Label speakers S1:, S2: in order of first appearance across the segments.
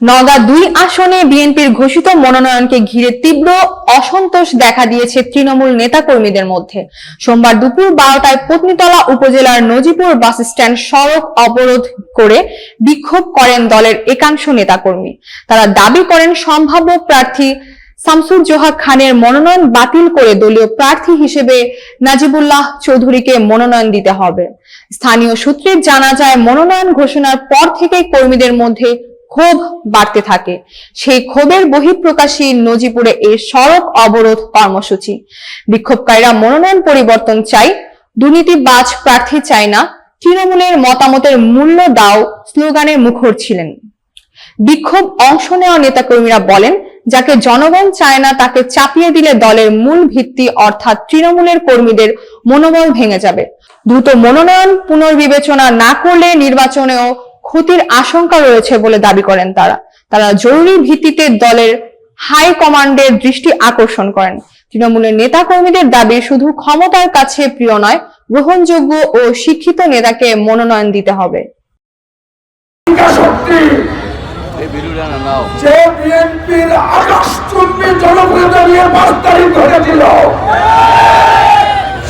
S1: নওগাঁ দুই আসনে বিএনপির ঘোষিত মনোনয়নকে ঘিরে তীব্র অসন্তোষ দেখা দিয়েছে তৃণমূল নেতাকর্মীদের মধ্যে। সোমবার দুপুর বারোটায় পত্নীতলা উপজেলার নজিপুর বাস স্ট্যান্ড সড়ক অবরোধ করে বিক্ষোভ করেন দলের একাংশ নেতাকর্মী। তারা দাবি করেন, সম্ভাব্য প্রার্থী শামসুর জোহা খানের মনোনয়ন বাতিল করে দলীয় প্রার্থী হিসেবে নাজিবুল্লাহ চৌধুরীকে মনোনয়ন দিতে হবে। স্থানীয় সূত্রে জানা যায়, মনোনয়ন ঘোষণার পর থেকেই কর্মীদের মধ্যে ক্ষোভ বাড়তে থাকে। সেই ক্ষোভের বহিঃপ্রকাশী নজিপুরে এই সড়ক অবরোধ কর্মসূচি। বিক্ষোভকারীরা মনোনয়ন পরিবর্তন চাই দুর্নীতিবাজ প্রার্থী চাই না, তৃণমূলের মতামতের মূল্য দাও স্লোগানে মুখর ছিলেন। বিক্ষোভ অংশ নেওয়া নেতাকর্মীরা বলেন, যাকে জনগণ চায় না তাকে চাপিয়ে দিলে দলের মূল ভিত্তি অর্থাৎ তৃণমূলের কর্মীদের মনোবল ভেঙে যাবে। দ্রুত মনোনয়ন পুনর্বিবেচনা না করলে নির্বাচনেও ক্ষতির আশঙ্কা রয়েছে বলে দাবি করেন তারা। তারা জরুরি ভিত্তিতে দলের হাই কমান্ডের দৃষ্টি আকর্ষণ করেন। তৃণমূলের নেতা কর্মীদের দাবি শুধু ক্ষমতার কাছে প্রিয় নয় গ্রহণযোগ্য ও শিক্ষিত নেতাকে মনোনয়ন দিতে হবে।
S2: শক্তি
S3: এই ভিডিওটা
S2: যে বিএনপির আকাশচুম্বী জনপ্রিয়তা নিয়ে বাস্তারি ধরেছিল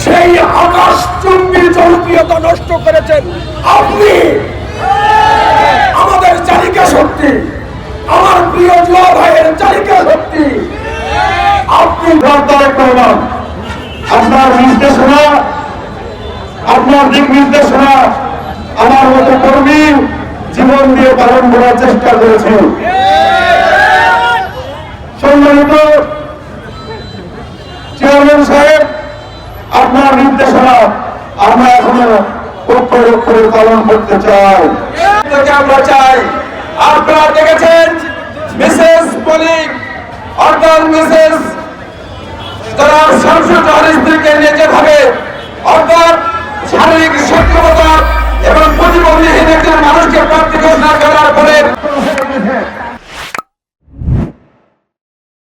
S2: সেই আকাশচুম্বী জনপ্রিয়তা নষ্ট করেছেন আপনি। রহমান আপনার নির্দেশনা, আপনার দিক নির্দেশনা, আমার মতো কর্মী জীবন দিয়ে পালন করার চেষ্টা করেছে। সম্মানিত চেয়ারম্যান সাহেব, আপনার নির্দেশনা আমরা এখনও অক্ষর অক্ষরে পালন করতে চাই। আমরা চাই। আপনারা দেখেছেন তারা সংসদ স্ত্রীকে নিয়ে যেভাবে অর্থাৎ